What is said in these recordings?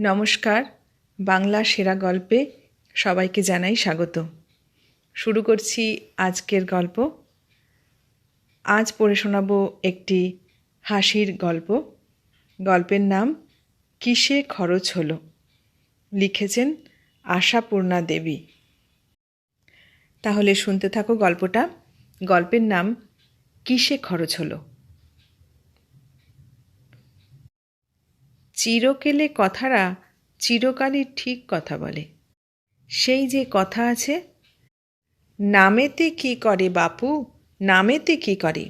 নমস্কার, বাংলা সেরা গল্পে সবাইকে জানাই স্বাগত। শুরু করছি আজকের গল্প। আজ পড়ে শোনাব একটি হাসির গল্প। গল্পের নাম, কিসে খরচ হলো? লিখেছেন আশাপূর্ণা দেবী। তাহলে শুনতে থাকো গল্পটা। গল্পের নাম, কিসে খরচ হলো? চিরকেলে কথারা চিরকালই ঠিক কথা বলে। সেই যে কথা আছে, নামেতে কি করে বাপু, নামেতে কি করে?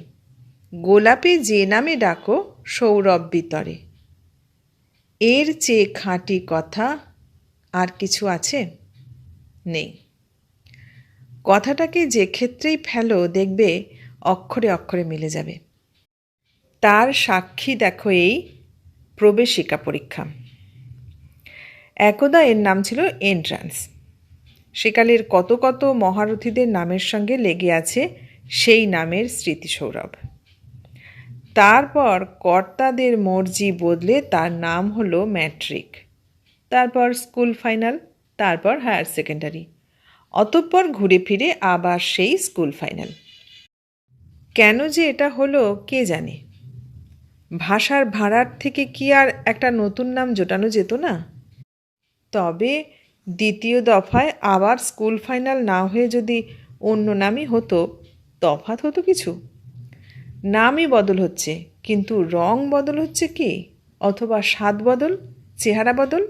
গোলাপে যে নামে ডাকো, সৌরভ বিতরে। এর চেয়ে খাঁটি কথা আর কিছু আছে? নেই। কথাটাকে যে ক্ষেত্রেই ফেলো, দেখবে অক্ষরে অক্ষরে মিলে যাবে। তার সাক্ষী দেখো এই প্রবেশিকা পরীক্ষা। একদা এর নাম ছিল এন্ট্রান্স সেকালের কত কত মহারথীদের নামের সঙ্গে লেগে আছে সেই নামের স্মৃতিসৌরভ। তারপর কর্তাদের মর্জি বদলে তার নাম হলো ম্যাট্রিক। তারপর স্কুল ফাইনাল, তারপর হায়ার সেকেন্ডারি। অতঃপর ঘুরে ফিরে আবার সেই স্কুল ফাইনাল। কেন যে এটা হলো কে জানে? ভাষার ভাড়ার থেকে কি আর একটা নতুন নাম জোটানো যেত না? তবে দ্বিতীয় দফায় আবার স্কুল ফাইনাল না হয়ে যদি অন্য নামই হতো তফাত হতো কিছু? নামই বদল হচ্ছে, কিন্তু রং বদল হচ্ছে কি? অথবা স্বাদ বদল, চেহারা বদল?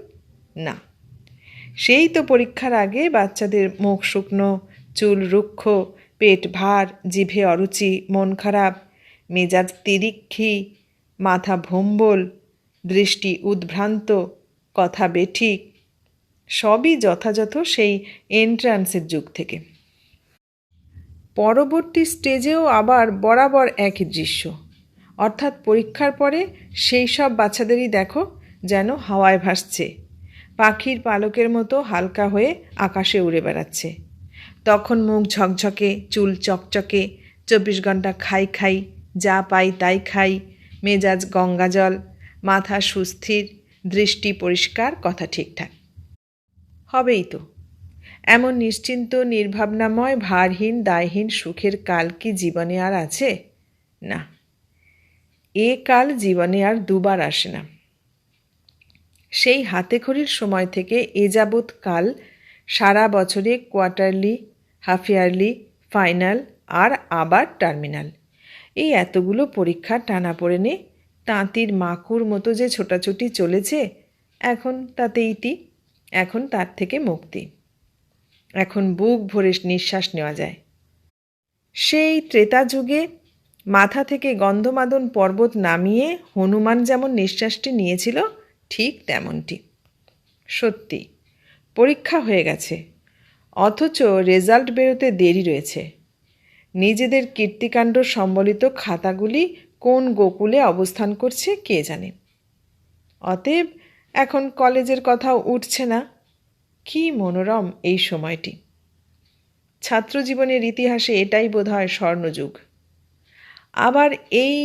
না। সেই তো পরীক্ষার আগে বাচ্চাদের মুখ শুকনো, চুল রুক্ষ, পেট ভার, জিভে অরুচি, মন খারাপ, মেজাজ তিরিক্ষি মাথা ভম্বল, দৃষ্টি উদ্ভ্রান্ত, কথা বেঠিক, সবই যথাযথ সেই এন্ট্রান্সের যুগ থেকে। পরবর্তী স্টেজেও আবার বরাবর একই দৃশ্য। অর্থাৎ পরীক্ষার পরে সেই সব বাচ্চাদেরই দেখো যেন হাওয়ায় ভাসছে। পাখির পালকের মতো হালকা হয়ে আকাশে উড়ে বেড়াচ্ছে। তখন মুখ ঝকঝকে, চুল চকচকে, চব্বিশ ঘণ্টা খাই খাই, যা পাই তাই খাই মেজাজ গঙ্গাজল, মাথা সুস্থির, দৃষ্টি পরিষ্কার, কথা ঠিকঠাক। হবেই তো। এমন নিশ্চিন্ত, নির্ভাবনাময়, ভারহীন, দায়হীন, সুখের কাল কি জীবনে আর আছে? না। এ কাল জীবনে আর দুবার আসে না। সেই হাতে খড়ির সময় থেকে এ যাবৎ কাল সারা বছরে কোয়ার্টারলি, হাফ ইয়ারলি, ফাইনাল আর আবার টার্মিনাল। এই এতগুলো পরীক্ষা টানা পড়ে নে তাঁতির মাকুর মতো যে ছোটাছুটি চলেছে, এখন তাতে ইতি এখন তার থেকে মুক্তি। এখন বুক ভরে নিঃশ্বাস নেওয়া যায়। সেই ত্রেতা যুগে মাথা থেকে গন্ধমাদন পর্বত নামিয়ে হনুমান যেমন নিঃশ্বাসটি নিয়েছিল, ঠিক তেমনটি। সত্যি, পরীক্ষা হয়ে গেছে, অথচ রেজাল্ট বেরোতে দেরি রয়েছে। নিজেদের কীর্তিকাণ্ড সম্বলিত খাতাগুলি কোন গোকুলে অবস্থান করছে কে জানে? অতএব এখন কলেজের কথাও উঠছে না। কি মনোরম এই সময়টি। ছাত্রজীবনের ইতিহাসে এটাই বোধ হয় স্বর্ণযুগ। আবার এই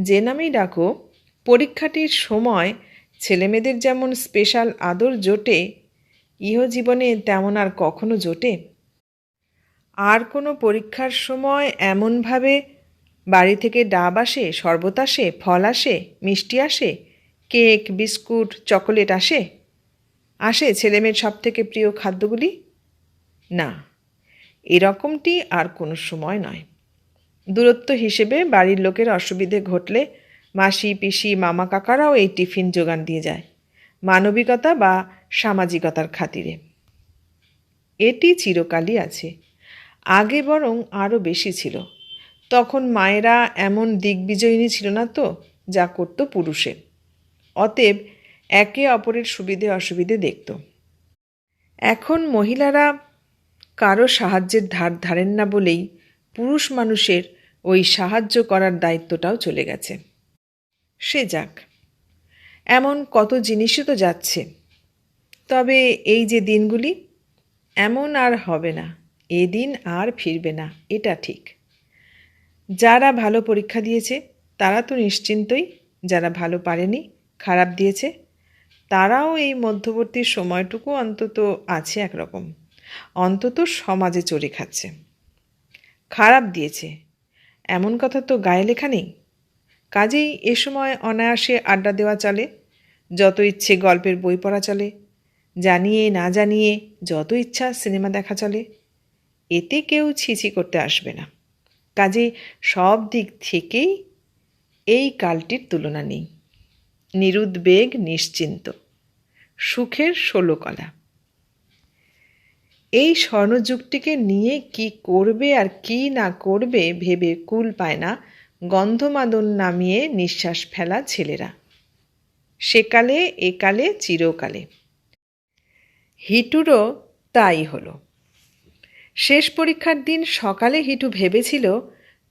যে নামেই ডাকো, পরীক্ষাটির সময় ছেলেমেয়েদের যেমন স্পেশাল আদর জোটে, ইহজীবনে তেমন আর কখনো জোটে? আর কোনো পরীক্ষার সময় এমনভাবে বাড়ি থেকে ডাব আসে, শরবত আসে, ফল আসে, মিষ্টি আসে, কেক, বিস্কুট, চকোলেট আসে? আসে ছেলেমেয়ের সব থেকে প্রিয় খাদ্যগুলি? না, এরকমটি আর কোনো সময় নয়। দূরত্ব হিসেবে বাড়ির লোকের অসুবিধে ঘটলে মাসি, পিসি, মামা, কাকারাও এই টিফিন যোগান দিয়ে যায়, মানবিকতা বা সামাজিকতার খাতিরে। এটি চিরকালই আছে। আগে বরং আরও বেশি ছিল। তখন মায়েরা এমন দিগ্বিজয়িনী ছিল না তো, যা করতো পুরুষে। অতএব একে অপরের সুবিধে অসুবিধে দেখত। এখন মহিলারা কারও সাহায্যের ধার ধারেন না বলেই পুরুষ মানুষের ওই সাহায্য করার দায়িত্বটাও চলে গেছে। সে যাক, এমন কত জিনিসই তো যাচ্ছে। তবে এই যে দিনগুলি, এমন আর হবে না। এদিন আর ফিরবে না, এটা ঠিক। যারা ভালো পরীক্ষা দিয়েছে, তারা তো নিশ্চিন্তই যারা ভালো পারেনি, খারাপ দিয়েছে। তারাও এই মধ্যবর্তী সময়টুকু অন্তত আছে একরকম। অন্তত সমাজে চড়ে খাচ্ছে। খারাপ দিয়েছে। এমন কথা তো গায়ে লেখা নেই। কাজেই এ সময় অনায়াসে আড্ডা দেওয়া চলে, যত ইচ্ছে গল্পের বই পড়া চলে, জানিয়ে না জানিয়ে যত ইচ্ছা সিনেমা দেখা চলে। এতে কেউ ছিছি করতে আসবে না। কাজে সব দিক থেকেই এই কালটির তুলনা নেই। নিরুদ্বেগ নিশ্চিন্ত। সুখের ষোলো কলা এই স্বর্ণযুগটিকে নিয়ে কি করবে আর কি না করবে ভেবে কুল পায় না গন্ধমাদন নামিয়ে নিঃশ্বাস ফেলা ছেলেরা। সেকালে, একালে, চিরকালে। হিটুরও তাই হলো। শেষ পরীক্ষার দিন সকালে হিটু ভেবেছিল,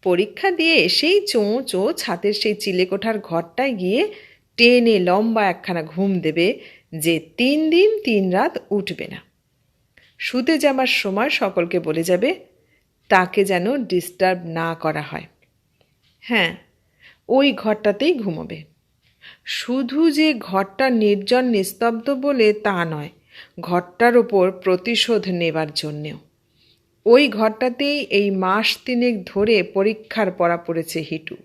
পরীক্ষা দিয়ে এসেই চোঁ চোঁ ছাতের সেই চিলেকোঠার ঘরটায় গিয়ে টেনে লম্বা একখানা ঘুম দেবে যে তিন দিন তিন রাত উঠবে না। শুতে যাবার সময় সকলকে বলে যাবে, তাকে যেন ডিস্টার্ব না করা হয়। হ্যাঁ ওই ঘরটাতেই ঘুমোবে। শুধু যে ঘরটা নির্জন নিস্তব্ধ বলে তা নয়, ঘরটার ওপর প্রতিশোধ নেবার জন্যেও। ওই ঘরটাতেই এই মাস তিনেক ধরে পরীক্ষার পড়া পড়েছে হিটু।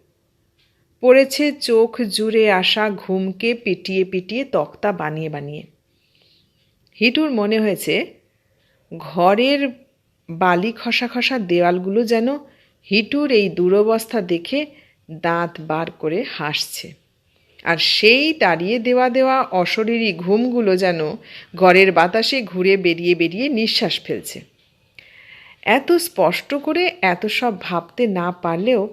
পড়েছে চোখ জুড়ে আসা ঘুমকে পিটিয়ে পিটিয়ে তক্তা বানিয়ে বানিয়ে। হিটুর মনে হয়েছে, ঘরের বালি খসা খসা দেওয়ালগুলো যেন হিটুর এই দুরবস্থা দেখে দাঁত বার করে হাসছে। আর সেই তাড়িয়ে দেওয়া দেওয়া অশরীরী ঘুমগুলো যেন ঘরের বাতাসে ঘুরে বেরিয়ে বেরিয়ে নিঃশ্বাস ফেলছে। এত স্পষ্ট করে এত সব ভাবতে না পারলেও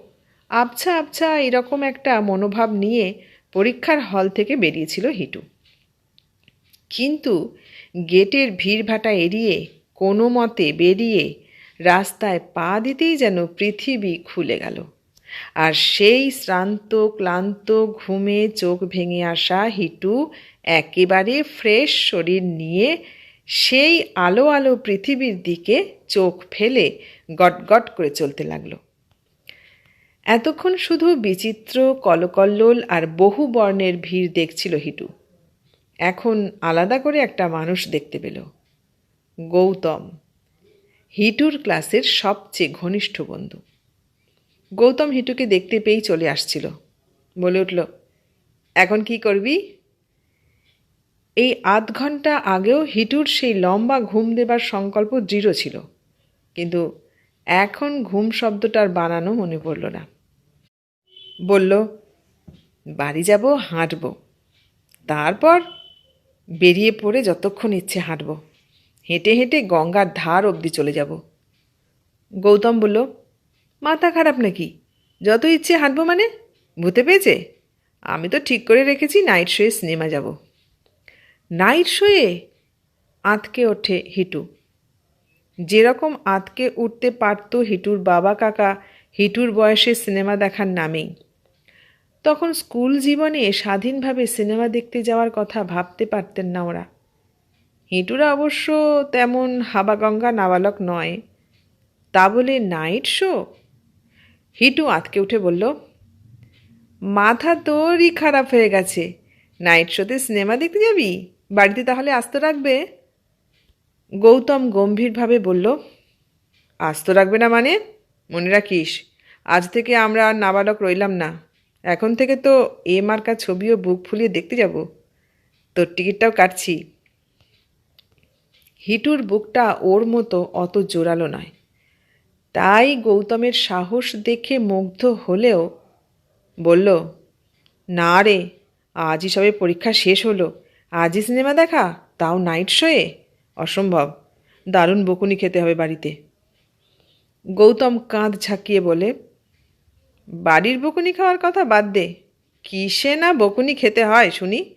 আবছা আবছা এরকম একটা মনোভাব নিয়ে পরীক্ষার হল থেকে বেরিয়েছিল হিটু। কিন্তু গেটের ভিড়ভাটা এড়িয়ে কোনো মতে বেরিয়ে রাস্তায় পা দিতেই যেন পৃথিবী খুলে গেল। আর সেই শ্রান্ত, ক্লান্ত, ঘুমে চোখ ভেঙে আসা হিটু একেবারে ফ্রেশ শরীর নিয়ে সেই আলো আলো পৃথিবীর দিকে চোখ ফেলে গটগট করে চলতে লাগল। এতক্ষণ শুধু বিচিত্র কলকল্লোল আর বহু বর্ণের ভিড় দেখছিল হিটু। এখন আলাদা করে একটা মানুষ দেখতে পেল। গৌতম, হিটুর ক্লাসের সবচেয়ে ঘনিষ্ঠ বন্ধু। গৌতম হিটুকে দেখতে পেয়েই চলে আসছিল। বলে উঠল, এখন কি করবি? এই আধ ঘণ্টা আগেও হিটুর সেই লম্বা ঘুম দেবার সংকল্প দৃঢ় ছিল। কিন্তু এখন ঘুম শব্দটার বানানো মনে পড়ল না। বলল, বাড়ি যাব, হাঁটব। তারপর বেরিয়ে পড়ে যতক্ষণ ইচ্ছে হাঁটব। হেঁটে হেঁটে গঙ্গার ধার অবধি চলে যাব। গৌতম বলল, মাথা খারাপ নাকি? যত ইচ্ছে হাঁটবো মানে? ভূতে পেয়েছে? আমি তো ঠিক করে রেখেছি, নাইট শোয়ে সিনেমা যাব। নাইট শোয়ে আঁতকে ওঠে হিটু। যেরকম আঁতকে উঠতে পারত হিটুর বাবা কাকা, হিটুর বয়সে সিনেমা দেখার নামেই। তখন স্কুল জীবনে স্বাধীনভাবে সিনেমা দেখতে যাওয়ার কথা ভাবতে পারতেন না ওরা। হিটুরা অবশ্য তেমন হাবাগঙ্গা নাবালক নয়। তা বলে নাইট শো? হিটু আঁতকে উঠে বলল, মাথা তোরই খারাপ হয়ে গেছে। নাইট শোতে সিনেমা দেখতে যাবি? বাড়িতে তাহলে আস্ত রাখবে? গৌতম গম্ভীরভাবে বলল, আস্ত রাখবে না মানে? মনে রাখিস, আজ থেকে আমরা আর নাবালক রইলাম না। এখন থেকে তো এ মার্কা ছবিও বুক ফুলিয়ে দেখতে যাব। তোর টিকিটটাও কাটছি। হিটুর বুকটা ওর মতো অত জোরালো নয়। তাই গৌতমের সাহস দেখে মুগ্ধ হলেও বলল, না রে আজই সবে পরীক্ষা শেষ হলো। আজই সিনেমা দেখা, তাও নাইট শোয়ে? অসম্ভব। দারুণ বকুনি খেতে হবে বাড়িতে। গৌতম কাঁধ ঝাঁকিয়ে বলে, বাড়ির বকুনি খাওয়ার কথা বাদ দে। কিসে না বকুনি খেতে হয়, শুনি?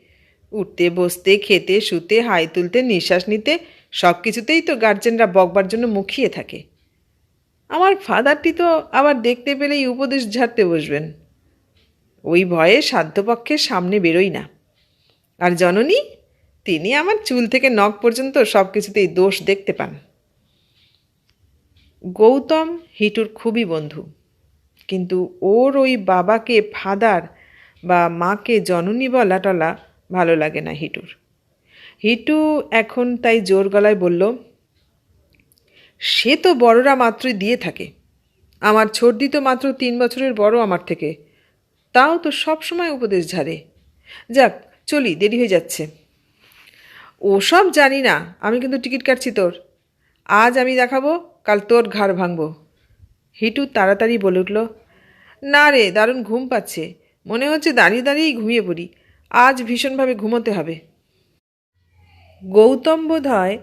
উঠতে, বসতে, খেতে, শুতে, হাই তুলতে, নিঃশ্বাস নিতে সব কিছুতেই তো গার্জেনরা বকবার জন্য মুখিয়ে থাকে। আমার ফাদারটি তো আবার দেখতে পেলেই উপদেশ ঝাড়তে বসবেন। ওই ভয়ে সাধ্যপক্ষের সামনে বেরোই না। আর জননী, তিনি আমার চুল থেকে নখ পর্যন্ত সব কিছুতেই দোষ দেখতে পান। গৌতম হিটুর খুবই বন্ধু, কিন্তু ওর ওই বাবাকে ফাদার বা মাকে জননী বলা টলা ভালো লাগে না হিটুর। হিটু এখন তাই জোর গলায় বলল, সে তো বড়রা মাত্রই দিয়ে থাকে। আমার ছোটদি তো মাত্র তিন বছরের বড় আমার থেকে। তাও তো সব সময় উপদেশ ঝাড়ে। যাক চলি, দেরি হয়ে যাচ্ছে। ওসব জানি না, আমি কিন্তু টিকিট কাটছি তোর। আজ আমি দেখাবো, কাল তোর ঘাড় ভাঙবো। হিটু তাড়াতাড়ি বলে উঠল, না রে, দারুণ ঘুম পাচ্ছে। মনে হচ্ছে দাঁড়িয়ে দাঁড়িয়েই ঘুমিয়ে পড়ি। আজ ভীষণভাবে ঘুমোতে হবে। গৌতম বোধ হয়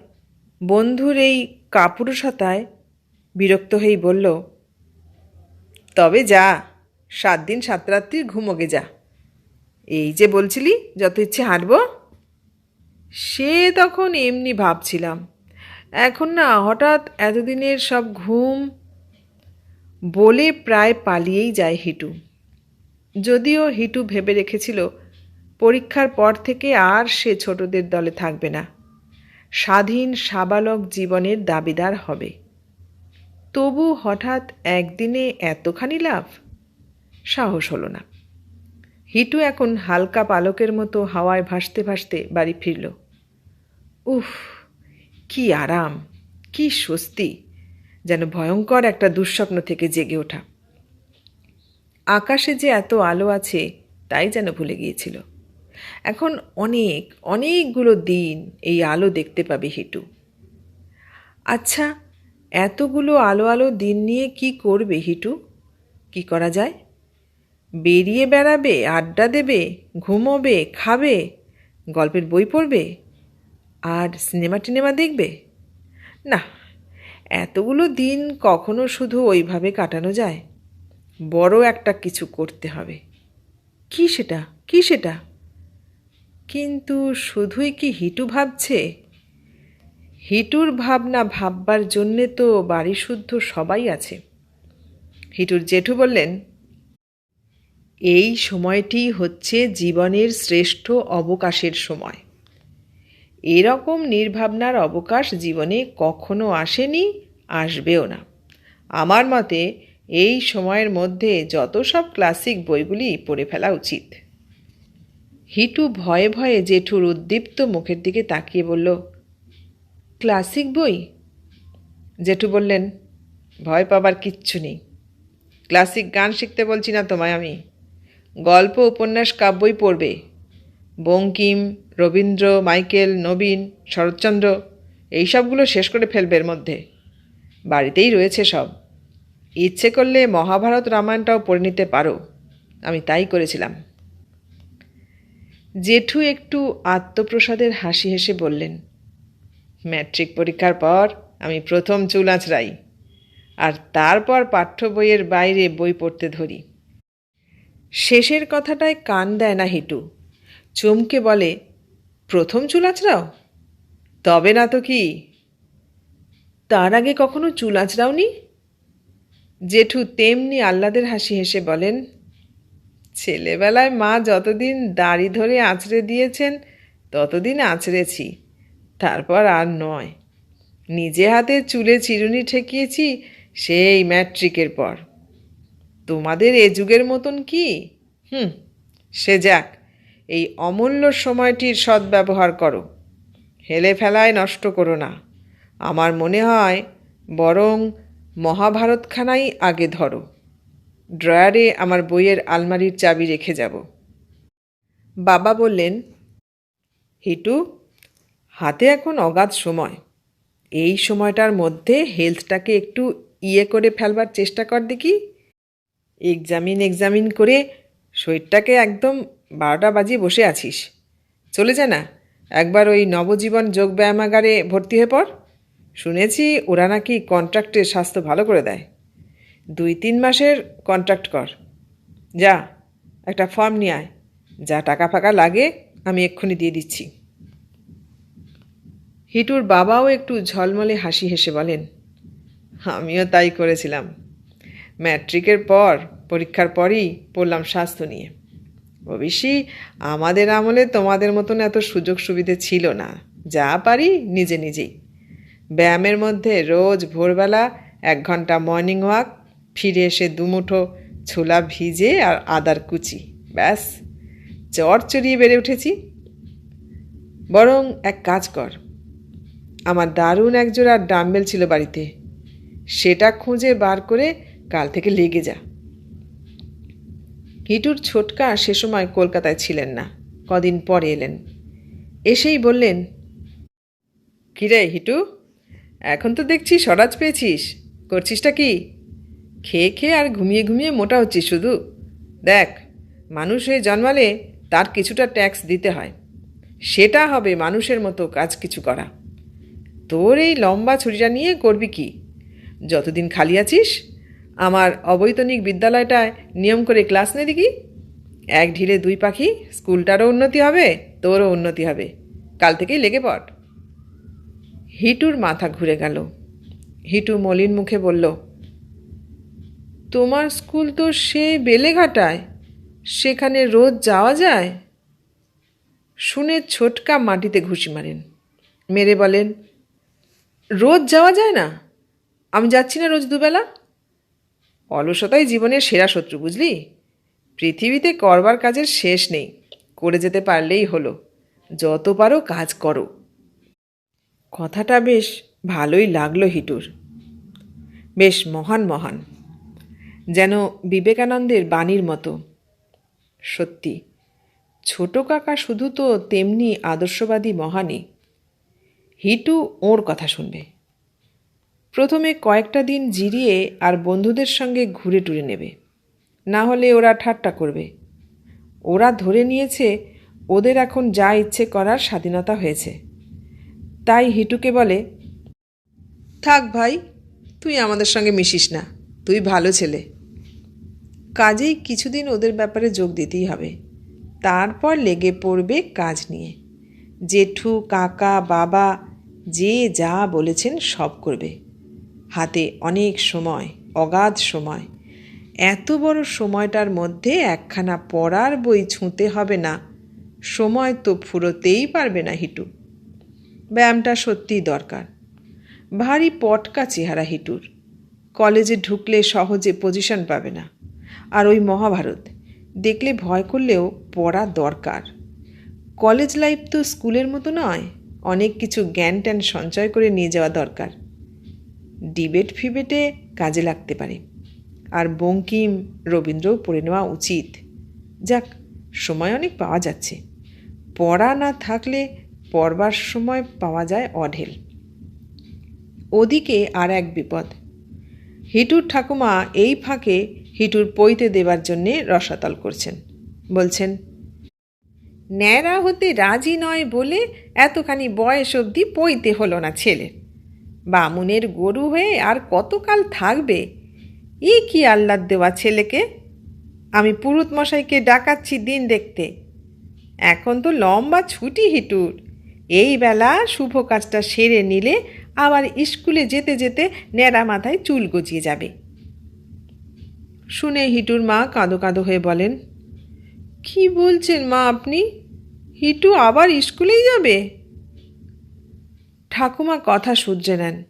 বন্ধুর এই কাপুরুষতায় বিরক্ত হয়েই বলল, তবে যা, সাত দিন সাত রাত্রি ঘুমোগে যা। এই যে বলছিলি, যত ইচ্ছে হাঁটবো। সে তখন এমনি ভাবছিলাম। এখন না, হঠাৎ এতদিনের সব ঘুম বলে প্রায় পালিয়েই যায় হিটু। যদিও হিটু ভেবে রেখেছিল, পরীক্ষার পর থেকে আর সে ছোটদের দলে থাকবে না। স্বাধীন সাবালক জীবনের দাবিদার হবে। তবু হঠাৎ একদিনে এতখানি লাভ? সাহস হলো না। হিটু এখন হালকা পালকের মতো হাওয়ায় ভাসতে ভাসতে বাড়ি ফিরল। উফ, কি আরাম, কি স্বস্তি, যেন ভয়ঙ্কর একটা দুঃস্বপ্ন থেকে জেগে ওঠা। আকাশে যে এত আলো আছে, তাই যেন ভুলে গিয়েছিল। এখন অনেক, অনেকগুলো দিন এই আলো দেখতে পাবে হিটু। আচ্ছা এতগুলো আলো আলো দিন নিয়ে কি করবে হিটু? কি করা যায়? বেরিয়ে বেড়াবে, আড্ডা দেবে, ঘুমোবে, খাবে, গল্পের বই পড়বে আর সিনেমা টিনেমা দেখবে? না, এতগুলো দিন কখনো শুধু ওইভাবে কাটানো যায়। বড় একটা কিছু করতে হবে। কি সেটা? কি সেটা? কিন্তু শুধুই কি হিটু ভাবছে? হিটুর ভাবনা ভাববার জন্যে তো বাড়ি শুদ্ধ সবাই আছে। হিটুর জেঠু বললেন এই সময়টি হচ্ছে জীবনের শ্রেষ্ঠ অবকাশের সময়। এরকম নির্ভাবনার অবকাশ জীবনে কখনো আসেনি, আসবেও না। আমার মতে, এই সময়ের মধ্যে যত সব ক্লাসিক বইগুলি পড়ে ফেলা উচিত। হিটু ভয়ে ভয়ে জেঠুর উদ্দীপ্ত মুখের দিকে তাকিয়ে বলল, ক্লাসিক বই? জেঠু বললেন, ভয় পাবার কিচ্ছু নেই। ক্লাসিক গান শিখতে বলছি না তোমায় আমি। গল্প, উপন্যাস, কাব্যই পড়বে। বঙ্কিম, রবীন্দ্র, মাইকেল, নবীন, শরৎচন্দ্র, এইসবগুলো শেষ করে ফেলবে এর মধ্যে। বাড়িতেই রয়েছে সব। ইচ্ছে করলে মহাভারত রামায়ণটাও পড়ে নিতে পারো। আমি তাই করেছিলাম। জেঠু একটু আত্মপ্রসাদের হাসি হেসে বললেন, ম্যাট্রিক পরীক্ষার পর আমি প্রথম চুল আঁচড়াই, আর তারপর পাঠ্য বইয়ের বাইরে বই পড়তে ধরি। শেষের কথাটায় কান দেয় না হিটু। চমকে বলে, প্রথম চুল আঁচড়াও? তবে না তো কি? তার আগে কখনো চুল আঁচড়াওনি? জেঠু তেমনি আহ্লাদের হাসি হেসে বলেন, ছেলেবেলায় মা যতদিন দাড়ি ধরে আঁচড়ে দিয়েছেন, ততদিন আঁচড়েছি। তারপর আর নয়। নিজে হাতে চুলে চিরুনি ঠেকিয়েছি, সেই ম্যাট্রিকের পর। তোমাদের এ যুগের মতন কি? হুম, সে যাক, এই অমূল্য সময়টির সদ্ব্যবহার করো। হেলে ফেলায় নষ্ট করো না। আমার মনে হয় বরং মহাভারতখানাই আগে ধরো। ড্রয়ারে আমার বইয়ের আলমারির চাবি রেখে যাব। বাবা বললেন, হিটু, হাতে এখন অগাধ সময়। এই সময়টার মধ্যে হেলথটাকে একটু ইয়ে করে ফেলবার চেষ্টা কর দেখি। এক্সামিন এক্সামিন করে শরীরটাকে একদম বারোটা বাজিয়ে বসে আছিস। চলে যা না। একবার ওই নবজীবন যোগ ব্যায়ামাগারে ভর্তি হয়ে পড়। শুনেছি ওরা নাকি কন্ট্রাক্টের স্বাস্থ্য ভালো করে দেয়। দুই, তিন মাসের কন্ট্রাক্ট কর। যা, একটা ফর্ম নিয়ে আয়। যা টাকা ফাকা লাগে, আমি এক্ষুনি দিয়ে দিচ্ছি। হিটুর বাবাও একটু ঝলমলে হাসি হেসে বলেন, আমিও তাই করেছিলাম। ম্যাট্রিকের পর, পরীক্ষার পরই পড়লাম স্বাস্থ্য নিয়ে। অবশ্যই আমাদের আমলে তোমাদের মতন এত সুযোগ সুবিধে ছিল না। যা পারি নিজে নিজেই। ব্যায়ামের মধ্যে রোজ ভোরবেলা এক ঘণ্টা মর্নিং ওয়াক ফিরে এসে দুমুঠো ছোলা ভিজে আর আদার কুচি। ব্যাস চর চড়িয়ে বেড়ে উঠেছি। বরং এক কাজ কর। আমার দারুণ একজোড়া ডাম্বেল ছিল বাড়িতে। সেটা খুঁজে বার করে কাল থেকে লেগে যা। হিটুর ছোটকা সে সময় কলকাতায় ছিলেন না, কদিন পরে এলেন। এসেই বললেন, কিরে হিটু, এখন তো দেখছি স্বরাজ পেয়েছিস, করছিসটা কি? খেয়ে খেয়ে আর ঘুমিয়ে ঘুমিয়ে মোটা হচ্ছিস শুধু। দেখ, মানুষ হয়ে জন্মালে তার কিছুটা ট্যাক্স দিতে হয়। সেটা হবে মানুষের মতো কাজ কিছু করা। তোর এই লম্বা ছুরিটা নিয়ে করবি কি? যতদিন খালি আছিস আমার অবৈতনিক বিদ্যালয়টায় নিয়ম করে ক্লাস নে দেখি। এক ঢিলে দুই পাখি, স্কুলটারও উন্নতি হবে, তোরও উন্নতি হবে। কাল থেকেই লেগে পড়। হিটুর মাথা ঘুরে গেল। হিটু মলিন মুখে বলল, তোমার স্কুল তো সে বেলেঘাটায়, সেখানে রোজ যাওয়া যায়? শুনে ছোটকা মাটিতে ঘুষি মারেন। মেরে বলেন, রোজ যাওয়া যায় না? আমি যাচ্ছি না রোজ দুবেলা? অলসতাই জীবনের সেরা শত্রু, বুঝলি? পৃথিবীতে করবার কাজের শেষ নেই, করে যেতে পারলেই হলো। যত পারো কাজ করো। কথাটা বেশ ভালোই লাগল হিটুর। বেশ মহান মহান। যেন বিবেকানন্দের বাণীর মতো। সত্যি, ছোট কাকা শুধু তো তেমনি আদর্শবাদী মহানই। হিটু ওর কথা শুনবে। প্রথমে কয়েকটা দিন জিরিয়ে আর বন্ধুদের সঙ্গে ঘুরে টুরে নেবে। না হলে ওরা ঠাট্টা করবে। ওরা ধরে নিয়েছে ওদের এখন যা ইচ্ছে করার স্বাধীনতা হয়েছে। তাই হিটুকে বলে, থাক ভাই, তুই আমাদের সঙ্গে মিশিস না। তুই ভালো ছেলে। কাজেই কিছুদিন ওদের ব্যাপারে যোগ দিতেই হবে। তারপর লেগে পড়বে কাজ নিয়ে। জেঠু, কাকা, বাবা, যে যা বলেছেন সব করবে। হাতে অনেক সময়, অগাধ সময়। এত বড় সময়টার মধ্যে একখানা পড়ার বই ছুঁতে হবে না। সময় তো ফুরোতেই পারবে না হিটু। ব্যায়ামটা সত্যিই দরকার। ভারী পটকা চেহারা হিটুর। কলেজে ঢুকলে সহজে পজিশন পাবে না। আর ওই মহাভারত, দেখলে ভয় করলেও পড়া দরকার। কলেজ লাইফ তো স্কুলের মতো নয়, অনেক কিছু জ্ঞান ট্যান সঞ্চয় করে নিয়ে যাওয়া দরকার। ডিবেট ফিবেটে কাজে লাগতে পারে। আর বঙ্কিম রবীন্দ্রও পড়ে নেওয়া উচিত। যাক, সময় অনেক পাওয়া যাচ্ছে। পড়া না থাকলে পড়বার সময় পাওয়া যায় অঢেল। ওদিকে আর এক বিপদ। হিটুর ঠাকুমা এই ফাঁকে হিটুর পইতে দেবার জন্যে রসাতল করছেন। বলছেন, ন্যাড়া হতে রাজি নয় বলে এতখানি বয়স অবধি পইতে হলো না ছেলে। বামুনের গরু হয়ে আর কতকাল থাকবে? ই কি আহ্লাদ দেওয়া ছেলেকে? আমি পুরুত মশাইকে ডাকাচ্ছি দিন দেখতে। এখন তো লম্বা ছুটি হিটুর। এই বেলা শুভ কাজটা সেরে নিলে আবার স্কুলে যেতে যেতে ন্যাড়া মাথায় চুল গজিয়ে যাবে। শুনে হিটুর মা কাঁদো কাঁদো হয়ে বলেন, কি বলছেন মা আপনি? হিটু আবার স্কুলেই যাবে? ঠাকুমা কথা শুধরে নেন।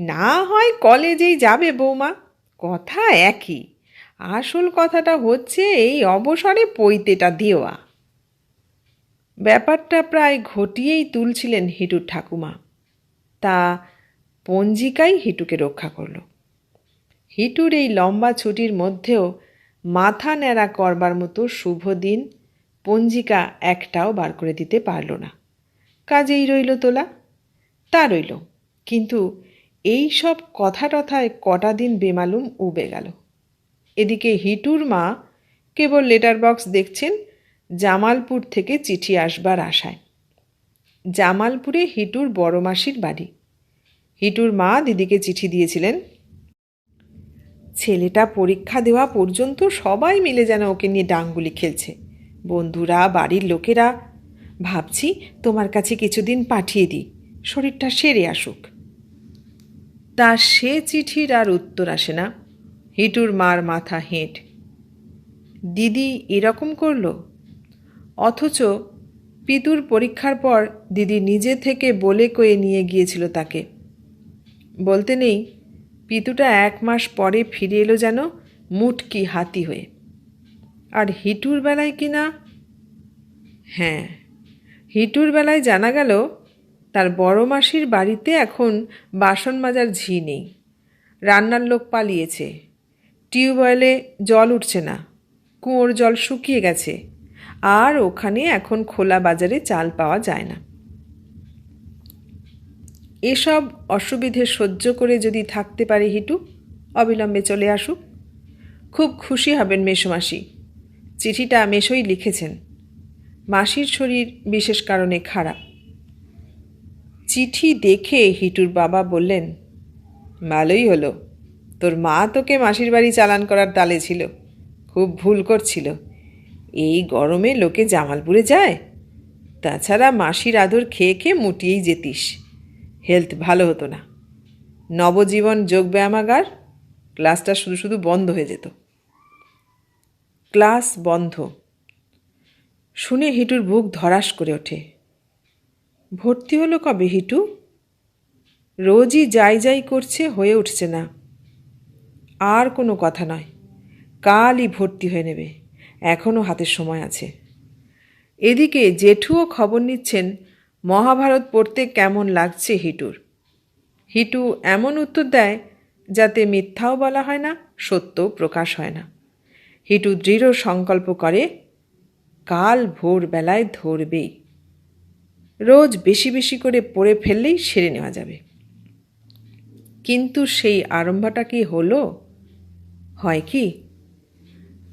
না হয় কলেজেই যাবে বৌমা, কথা একই। আসল কথাটা হচ্ছে এই অবসরে পৈতেটা দেওয়া। ব্যাপারটা প্রায় ঘটিয়েই তুলছিলেন হিটুর ঠাকুমা। তা পঞ্জিকাই হিটুকে রক্ষা করল। হিটুর এই লম্বা ছুটির মধ্যেও মাথা ন্যাড়া করবার মতো শুভ দিন পঞ্জিকা একটাও বার করে দিতে পারল না। কাজেই রইল তোলা। তা রইল। কিন্তু এই সব কথা টথায় কটা দিন বেমালুম উবে গেল। এদিকে হিটুর মা কেবল লেটার বক্স দেখছেন জামালপুর থেকে চিঠি আসবার আশায়। জামালপুরে হিটুর বড় মাসির বাড়ি। হিটুর মা দিদিকে চিঠি দিয়েছিলেন। ছেলেটা পরীক্ষা দেওয়া পর্যন্ত সবাই মিলে যেন ওকে নিয়ে ডাঙ্গুলি খেলছে। বন্ধুরা, বাড়ির লোকেরা, ভাবছি তোমার কাছে কিছুদিন পাঠিয়ে দিই। শরীরটা সেরে আসুক। তা সে চিঠির আর উত্তর আসে না। হিটুর মার মাথা হেঁট। দিদি এরকম করল? অথচ পিতুর পরীক্ষার পর দিদি নিজে থেকে বলে কয়ে নিয়ে গিয়েছিল তাকে। বলতে নেই, পিতুটা এক মাস পরে ফিরে এলো যেন মুটকি হাতি হয়ে। আর হিটুর বেলায় কি না? হ্যাঁ হিটুর বেলায় জানা গেল তার বড় মাসির বাড়িতে এখন বাসন মাজার ঝি নেই। রান্নার লোক পালিয়েছে। টিউবওয়েলে জল উঠছে না। কুয়োর জল শুকিয়ে গেছে। আর ওখানে এখন খোলা বাজারে চাল পাওয়া যায় না। এসব অসুবিধে সহ্য করে যদি থাকতে পারে হিটু, অবিলম্বে চলে আসুক। খুব খুশি হবেন মেসোমাসি চিঠিটা মেসোই লিখেছেন। মাসির শরীর বিশেষ কারণে খারাপ। চিঠি দেখে হিটুর বাবা বললেন, ভালোই হলো। তোর মা তোকে মাসির বাড়ি চালান করার তালে ছিল। খুব ভুল করছিল। এই গরমে লোকে জামালপুরে যায়? তাছাড়া মাসির আদর খেয়ে খেয়ে মুটিয়েই যেতিস। হেলথ ভালো হতো না। নবজীবন যোগ ব্যায়ামাগার ক্লাসটা শুধু শুধু বন্ধ হয়ে যেত। ক্লাস বন্ধ। শুনে হিটুর বুক ধরাস করে ওঠে। ভর্তি হলো কবে, হিটু? রোজই যাই যাই করছে, হয়ে উঠছে না। আর কোনো কথা নয়। কালই ভর্তি হয়ে নেবে। এখনও হাতের সময় আছে। এদিকে জেঠুও খবর নিচ্ছেন, মহাভারত পড়তে কেমন লাগছে হিটুর? হিটু এমন উত্তর দেয়, যাতে মিথ্যাও বলা হয় না, সত্যও প্রকাশ হয় না। হিটু দৃঢ় সংকল্প করে, কাল ভোরবেলায় ধরবেই। রোজ বেশি বেশি করে পড়ে ফেললেই সেরে নেওয়া যাবে। কিন্তু সেই আরম্ভটা কি হলো? হয় কি?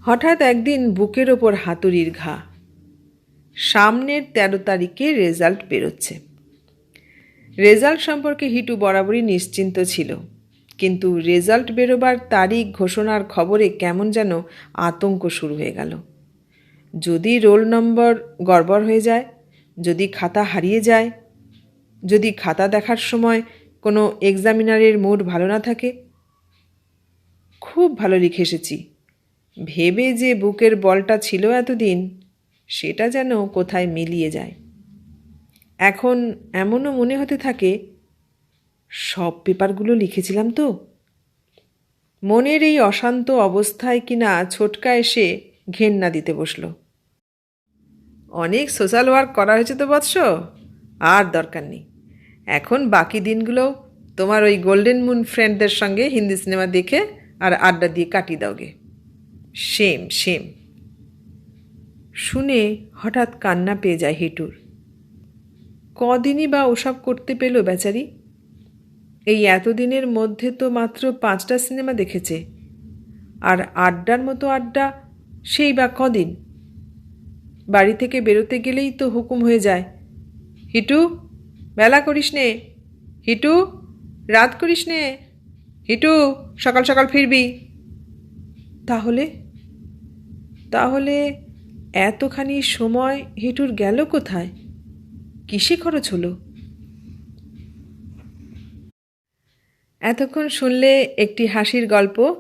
হঠাৎ একদিন বুকের ওপর হাতুড়ির ঘা। সামনের তেরো তারিখে রেজাল্ট বেরোচ্ছে। রেজাল্ট সম্পর্কে হিটু বরাবরই নিশ্চিন্ত ছিল। কিন্তু রেজাল্ট বেরোবার তারিখ ঘোষণার খবরে কেমন যেন আতঙ্ক শুরু হয়ে গেল। যদি রোল নম্বর গড়বড় হয়ে যায় যদি খাতা হারিয়ে যায়, যদি খাতা দেখার সময় কোনো এক্সামিনারের মুড ভালো না থাকে, খুব ভালো লিখে এসেছি। ভেবে যে বুকের বলটা ছিল এতদিন, সেটা যেন কোথায় মিলিয়ে যায়। এখন এমনও মনে হতে থাকে, সব পেপারগুলো লিখেছিলাম তো। মনের এই অশান্ত অবস্থায় কিনা ছোটকা এসে ঘেন্না দিতে বসল। অনেক সোশ্যাল ওয়ার্ক করা হয়েছে তো বৎস। আর দরকার নেই। এখন বাকি দিনগুলো তোমার ওই গোল্ডেন মুন ফ্রেন্ডদের সঙ্গে হিন্দি সিনেমা দেখে আর আড্ডা দিয়ে কাটিয়ে দাওগে সেম সেম শুনে হঠাৎ কান্না পেয়ে যায় হিটুর। কদিনই বা ওসব করতে পেল বেচারি? এই এতদিনের মধ্যে তো মাত্র পাঁচটা সিনেমা দেখেছে। আর আড্ডার মতো আড্ডা সেই বা কদিন? বাড়ি থেকে বেরোতে গেলেই তো হুকুম হয়ে যায়। হিটু, বেলা করিস নে। হিটু, রাত করিস নে। হিটু, সকাল সকাল ফিরবি। তাহলে? তাহলে এতখানি সময় হিটুর গেল কোথায়? কিসে খরচ হলো? এতক্ষণ শুনলে একটি হাসির গল্প,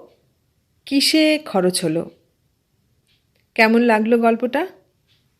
কিসে খরচ হলো? কেমন লাগল গল্পটা?